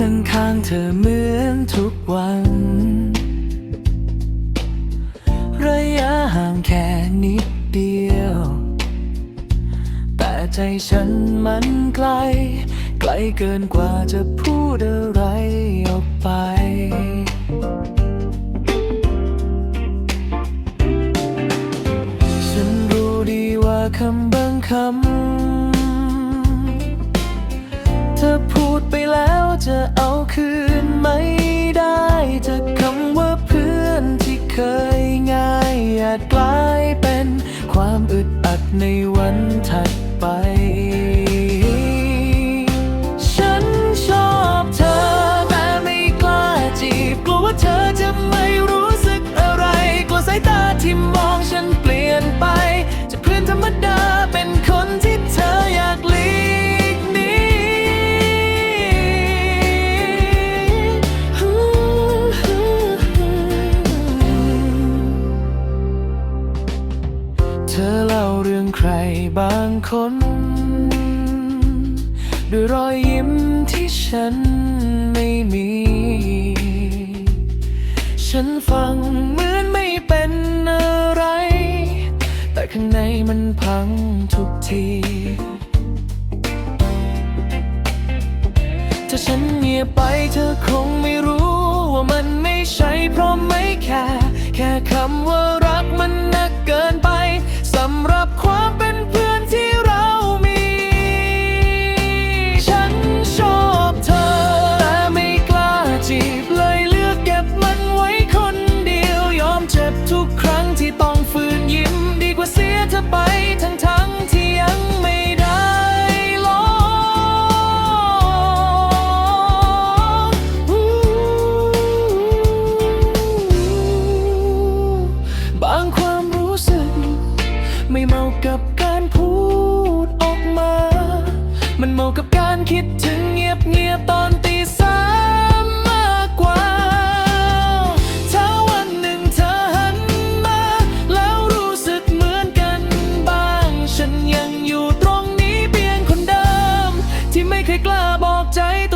นั่งข้างเธอเหมือนทุกวัน ระยะห่างแค่นิดเดียว แต่ใจฉันมันไกล ไกลเกินกว่าจะพูดอะไรออกไปฉันรู้ดีว่าคำบางคำ จะเอาคืนไม่ได้จากคำว่าเพื่อนที่เคยง่ายอาจกลายเป็นความอึดอัดในวันถัด บางคน ด้วยรอยยิ้มที่ฉันไม่มี ฉันฟังเหมือนไม่เป็นอะไร แต่ข้างในมันพังทุกทีถ้าฉันเงียบไปเธอคงไม่รู้ว่ามันไม่ใช่เพราะไม่แค่แค่คำว่า ที่ไม่เคยกล้าบอกใจตัว